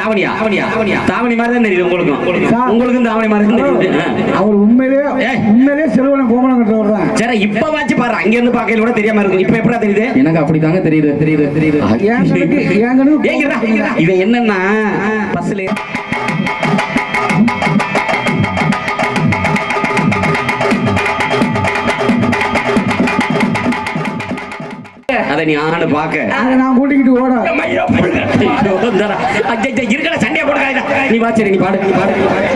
தாவணியா? தாவணி மாதிரி தான் தெரியுது. உங்களுக்கும் தாவணி மாதிரி தான் தெரியுது. அவர் உண்மையிலே. உண்மையிலே செல்வனம் கோமலம் கட்டுறவர் தான். சரி இப்ப வாச்சு பாரு. அங்க இருந்து பாக்கையில கூட தெரியாம இருக்கும் இப்ப எப்படா தெரியுது? எனக்கு அப்படித்தாங்க தெரியுது தெரியுது தெரியுது. இருடா. இவன் என்னன்னா பஸ்ல அதை நீ ஆண்டு பாக்க நான் கூட்டிக்கிட்டு ஓட. இருக்கட சண்டையை போடுங்க நீ வா சரி நீ பாடு நீ பாடு நீ பாடு.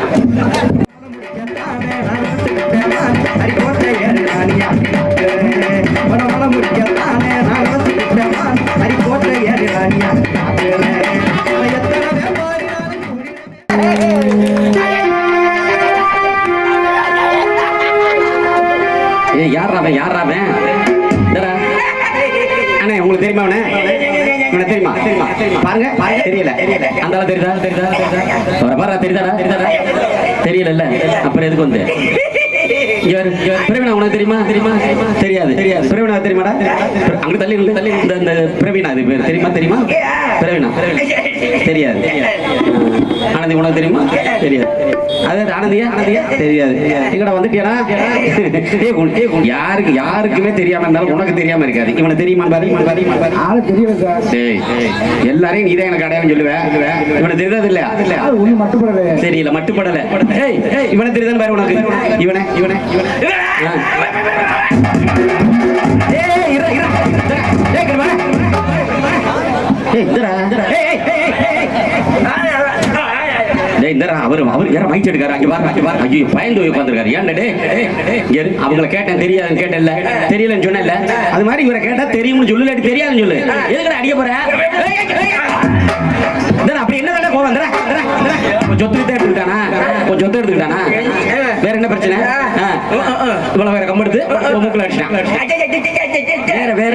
ஏய் யாரா அவன்? யாரா அவன்? தெரியுமா? தெரியுமா? பாருங்க தெரியல. தெரியல. அந்த தெரியுதா? தெரியுதா? தெரியுதா? பாரு தெரியுதாடா? தெரியுதாடா? தெரியல அப்புறம் எதுக்கு வந்து. பிரவீனா உனக்கு தெரியுமா? தெரியுமா? தெரியாது. தெரியாது. பிரவீனா தெரியுமாடா? அங்க தள்ளி தள்ளி. இந்த பிரவீனா இது பேர். தெரியுமா? தெரியுமா? பிரவீனா தெரியாது. ஆனந்தி உனக்கு தெரியுமா தெரியாது அது ஆனந்தியா ஆனந்தியா தெரியாது ஏய், உன் யாருக்கு யாருக்குமே தெரியாம இருந்தாலும் உனக்கு தெரியாம இருக்காது இவனை தெரியுமா ஆளு தெரியல சார் எல்லாரையும் நீதான் எனக்கு அடையாளம் சொல்லுவேன் இவனை தெரியாது இல்லையா இல்ல ஆளு ஒண்ணு மட்டுப்படல இவனை தெரியுதான் பாரு உனக்கு இவனை இவனை இவனை ஆ. ஏய், இரு, இரு. ஏய், இங்க வா. ஏய், இந்தடா, இந்தடா. ஏய், ஏய், ஏய், ஏய், ஏய். டேய், இந்தடா, அவர் யாரோ மைக் எடுக்காரு அங்க பாரு அங்க பாரு ஐயோ பயந்து போய் உட்காந்துருக்காரு ஏன்டா டேய் டேய், டேய், இங்க இரு. அவங்கள கேட்டேன் தெரியாதுன்னு கேட்டேன்ல. தெரியலன்னு சொன்னேன்ல. அது மாதிரி இவரை கேட்டா தெரியும்னு சொல்லு இல்லாட்டி தெரியாதுன்னு சொல்லு. எதுக்குடா அடிக்க போற? அப்படி என்ன வேலை கோவம் இந்தடா, சொத்து எடுத்துக்கிட்டானா? கொஞ்சம் சொத்து எடுத்துக்கிட்டானா? வேற என்ன பிரச்சனை? இவ்வளவு வேற கம்பெடுத்து மூக்குல அடிச்சிட்டான். வேற வேற?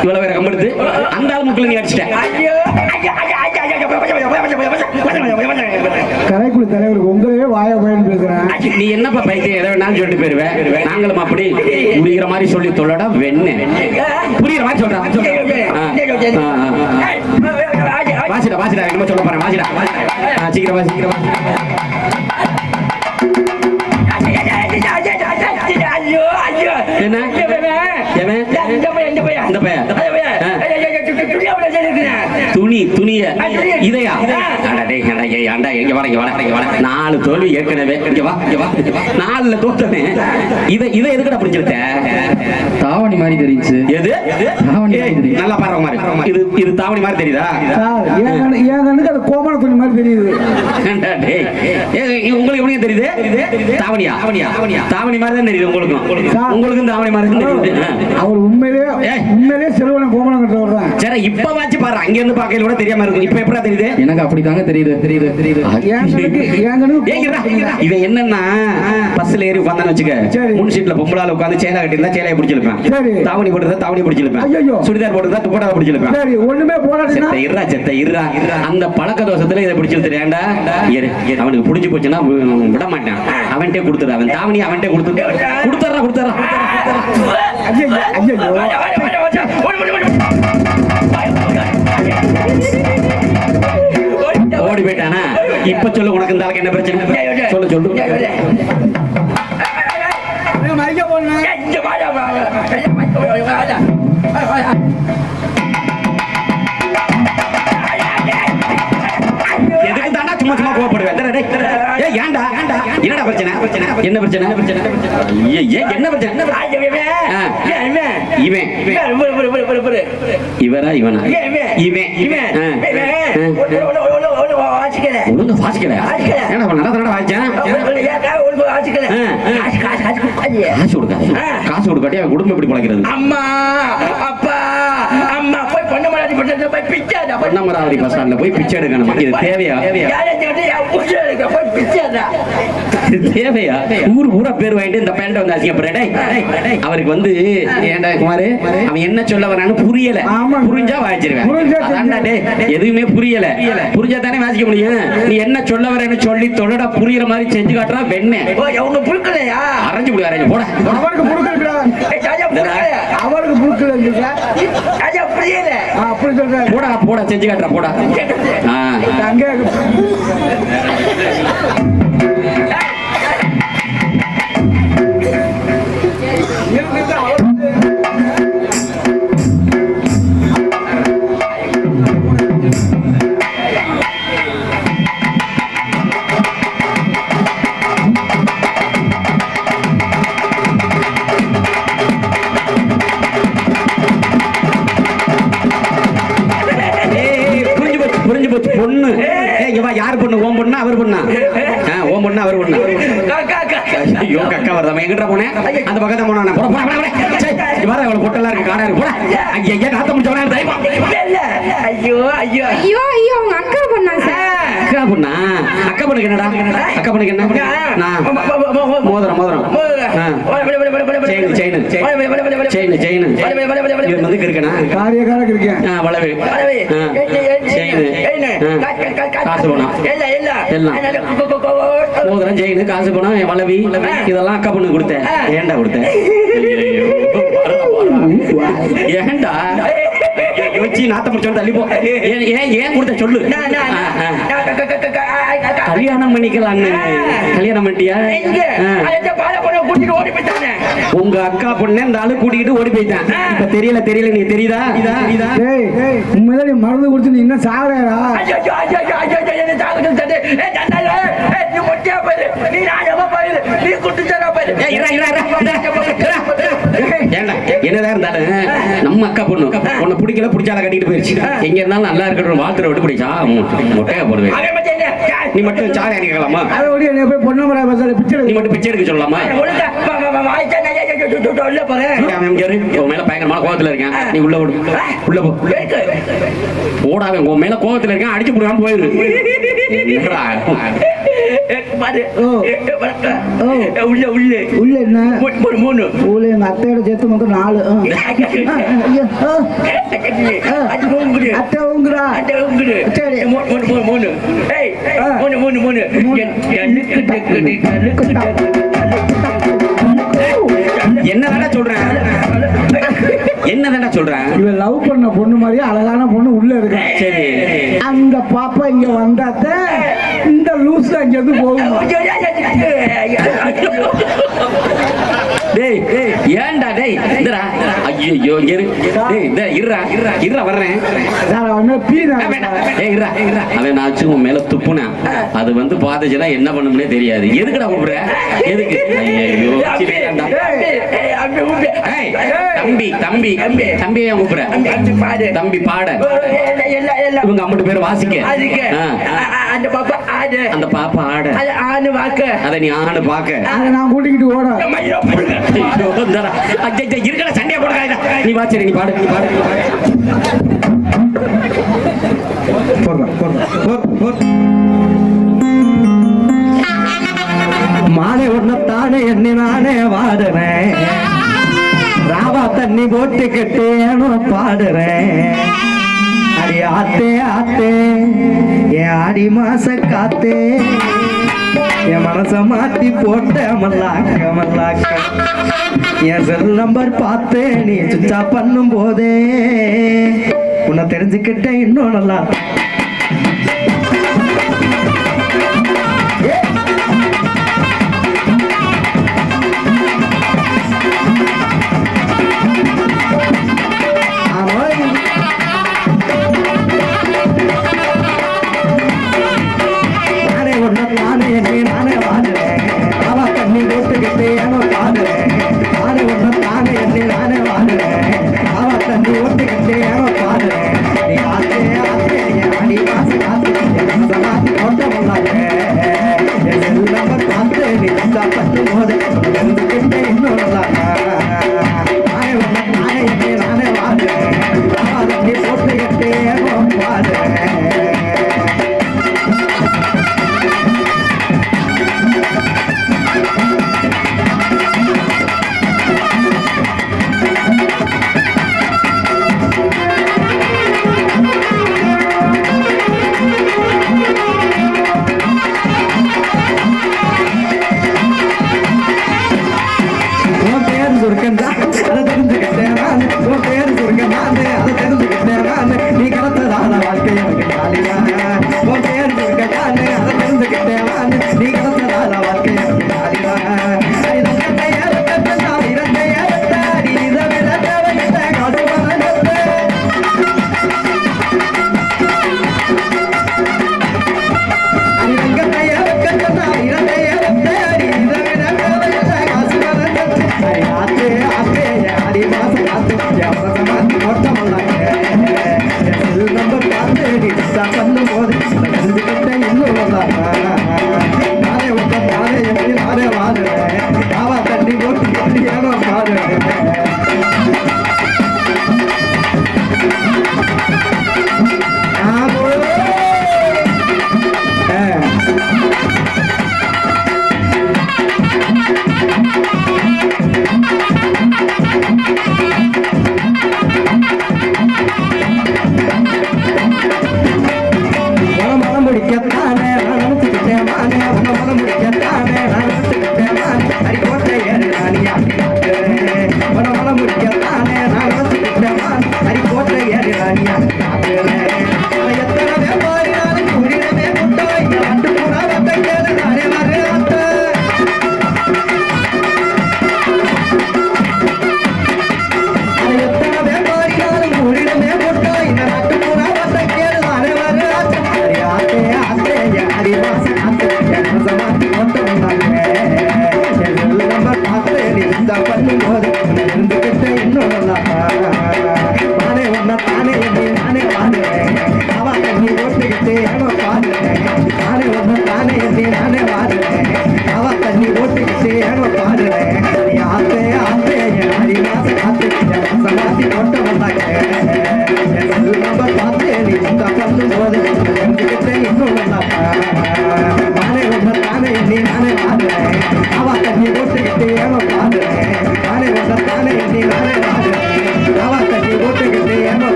இவ்வளவு வேற கம்பெடுத்து அந்த ஆள் மூக்குல நீ அடிச்சிட்ட. கலைக்குழு தலைவருக்கு உங்களையே வாய பயன் பேசுறேன். நீ என்னப்பா பைத்தியம்? எதை வேணாலும் சொல்லிட்டு போயிருவேன் நாங்களும் அப்படி புரியுற மாதிரி சொல்லி தொல்லடா வெண்ணு. புரியுற மாதிரி சொல்றா. வாசிடா வாசிடா என்னமோ சொல்ல போறேன் வாசிடா ஆ, சீக்கிரம் வா சீக்கிரம் வா என்ன? எவன் இந்த பையன் துணி துணிய இதையா? அண்டா, இங்க வாடா, இங்க வாடா, இங்க வாடா. நாலு தோல்வி ஏற்கனவே இங்க வா இங்க வா இங்க வா. நாலுல தோத்தனே. இதை இதை எதுக்குடா பிடிச்சிருக்க தாவணி மாதிரி தெரியுது எது? தாவணி ஏய், மாதிரி. நல்லா பாருங்க மாதிரி. இது இது தாவணி மாதிரி தெரியுதா? என் கண்ணுக்கு அது கோமல துணி மாதிரி தெரியுது. ஏண்டா டேய், ஏய், இது உங்களுக்கு எப்படி தெரியுது? தாவணியா? தாவணியா? தாவணி மாதிரி தான் தெரியுது உங்களுக்கும். சார். உங்களுக்கும் தாவணி மாதிரி தான் தெரியுது. அவர் உண்மையிலே. உண்மையிலே செல்வனம் கோமலம் கட்டுறவர் தான். சரி இப்ப வாச்சு பாரு அங்க இருந்து பாக்கையில கூட தெரியாம இருக்கும் இப்ப எப்படா தெரியுது எனக்கு அப்படித்தாங்க தெரியுது தெரியுது தெரியுது. இவன் என்னன்னா பஸ்ல ஏறி உட்காந்தான்னு வச்சுக்க. முன் சீட்ல பொம்பளால உட்காந்து சேலை கட்டியிருந்தா சேலையை பிடிச்சிருப்பேன் சரி. தாவணி போட்டுருந்தா தாவணி பிடிச்சிருப்பேன். சுடிதார் போட்டுருந்தா துப்பட்டா பிடிச்சிருப்பேன் சரி ஒண்ணுமே செத்த இருடா செத்த இருடா அந்த பழக்க தோஷத்துல இதை பிடிச்சிருத்து இரு, இரு. அவனுக்கு பிடிச்சு போச்சுன்னா விட மாட்டான் அவன்கிட்ட கொடுத்துரு அவன் தாவணி அவன்கிட்ட கொடுத்துரு கொடுத்துறா கொடுத்துறா ஐயோ ஐயோ போயிட்டானா இப்ப சொல்லு உனக்கு இந்த ஆளுக்கு என்ன பிரச்சனை சொல்லு சொல்லு மறிக்க சும்மா சும்மா கோவப்படுவேன் ஏன்டா என்னடா பிரச்சனை என்ன பிரச்சனை என்ன பிரச்சனை என்ன பிரச்சனை? ஆ. இவன் இவரா இவனா இவன் இவன் ஒழுங்கா அவன் நடத்த வாசிச்சான். காசு கொடுக்காது காசு கொடுக்காட்டி அவன் குடும்பம் எப்படி பழக்கிறது அம்மா அப்பா அம்மா போய் பொண்ணு மராதி பண்ண போய் பிச்சாடா போய் பொன்னமராவதி பஸ் ஸ்டாண்ட்ல போய் பிச்சை எடுக்கணும். இது தேவையா? போய் இது தேவையா? ஊர் ஊரா பேர் வாங்கிட்டு இந்த பேண்ட வந்து அசிங்கப்படுற. அவருக்கு வந்து ஏன்டா குமாரு? அவன் என்ன சொல்ல வரான்னு புரியல. புரிஞ்சா டேய் எதுவுமே புரியல. புரிஞ்சா தானே வாசிக்க முடியும்? நீ என்ன சொல்ல வரேன்னு சொல்லி தொடடா புரியுற மாதிரி செஞ்சு காட்டுறா வெண்ணே. ஓ அவங்க புழுக்கலையா? அரைஞ்சு விடு அரைஞ்சு போட. அவருக்கு அவருக்கு ராஜா புரியல. அப்படி சொல்றாரு போடா போடா செஞ்சு காட்டுறா போடா. ஆ. அங்கே Thank you. பொண்ணா அவர் காக்கா ஐயோ கக்கா வருதாம எங்கிட்ட போனேன் அந்த பக்கத்தை போனா போட போட வர அவளை பொட்டெல்லாம் இருக்கு காடா இருக்கு போட ஐயா நாத்த முடிச்சவனா ஐயோ ஐயோ ஐயோ ஐயோ உங்க அக்கா பண்ணா சார் அக்கா பொண்ணா அக்கா பொண்ணுக்கு என்னடா அக்கா பொண்ணுக்கு என்ன மோதிரம் மோதிரம். செயின் செயின் செயின் செயின் இது வந்து இருக்கனா காரியக்காரக்கு இருக்கேன் ஆ வளவு. செயின். காசு எல்லாம். மோதிரம் செயின் காசு பணம் என் வளவி. இதெல்லாம் அக்கா பொண்ணுக்கு கொடுத்தேன். ஏன்டா கொடுத்தேன். ஏன்டா? யோசிச்சு நாத்த முடிச்சோம் தள்ளி போ. ஏன் ஏன் ஏன் கொடுத்த சொல்லு. கல்யாணம் பண்ணிக்கலான்னு கல்யாணம் பண்ணிட்டியா. உங்க அக்கா பொண்ணு இந்த ஆளு கூட்டிக்கிட்டு ஓடி போயிட்டான். இப்ப தெரியல தெரியல நீ தெரியுதா? உண்மையில நீ மருந்து குடிச்சு நீ இன்னும் சாகலையா என்னதான் இருந்தாலும் நம்ம அக்கா பொண்ணு உன்னை பிடிக்கல பிடிச்சால கட்டிட்டு போயிருச்சு. எங்க இருந்தாலும் நல்லா இருக்கட்டும் வாழ்த்துற விட்டு பிடிச்சா மொட்டையா போடுவேன். நீ மட்டும் சாலை அடிக்கலாமா நீ மட்டும் பிச்சை எடுக்க சொல்லலாமா? மேல பயங்கரமான கோவத்துல இருக்கேன். நீ உள்ள உள்ள போ. ஓடாத உன் மேல கோவத்துல இருக்கேன். அடிச்சு போடாம போயிரு? உள்ள உள்ள உள்ள என்ன மூணு மூணு உள்ள எங்க அத்தையோட சேர்த்து மொத்தம் நாலு ஆ. ஆ, ஐயோ, ஆ. அது மூணு அத்தை உங்குறா சரி. என்னதான்டா சொல்றேன் என்னதான்டா சொல்றேன்? இவன் லவ் பண்ண பொண்ணு மாதிரியே அழகான பொண்ணு உள்ள இருக்கா? சரி. அந்த பாப்பா இங்க வந்தாத்த இந்த லூஸ் அங்க இருந்து போகுமா? டேய் டேய் ஏன்டா டேய்? இந்தடா. ஐயோ இரு. டேய் இந்த இருடா இருடா இருடா வர்றேன். சார் அவன் பீ ஏய், வேண்டாம். ஏய், இருடா, ஏய், இருடா. அவன் நான் வச்சு உன் மேல துப்புனேன் அது வந்து பாத்துச்சுன்னா என்ன பண்ணும்னே தெரியாது. எதுக்குடா கூப்பிடுற? எதுக்கு? ஐயோ தம்பி தம்பி தம்பி ஏன் கூப்பிடுற தம்பி பாட இவங்க அம்மட்டு பேர் வாசிக்க அந்த பாப்பா ஆடு அந்த பாப்பா ஆட அது ஆணு வாக்க அதை நீ ஆணு பாக்க அதை நான் கூட்டிக்கிட்டு ஓட ஐயோ, இருக்கடா சண்டையா போடுறா நீ வாச்சரி நீ பாடு நீ பாடு நீ பாடு போடுறேன் போடுறேன் மாலை ஒன்னத்தானே எண்ணி நானே வாடுறேன். ராவா தண்ணி போட்டுக்கிட்டு ஏனோ பாடுறேன். அடி ஆத்தே ஆத்தே என் ஆடி மாச காத்தே. என் மனச மாத்தி போட்ட மல்லாக்க மல்லாக்க. என் செல் நம்பர் பார்த்து நீ சுச்சா பண்ணும் போதே உன்னை தெரிஞ்சுக்கிட்டேன் இன்னும் நல்லா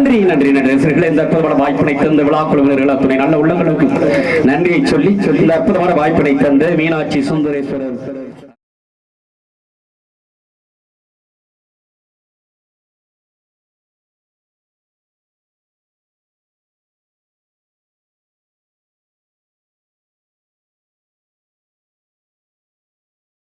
நன்றி நன்றி நன்றி. இந்த அற்புதமான வாய்ப்பினை தந்த விழா குழுவினர்கள் துணை நல்ல உள்ளங்களுக்கு நன்றியை சொல்லி சொல்லி இந்த அற்புதமான வாய்ப்பினை தந்த மீனாட்சி சுந்தரேஸ்வரர்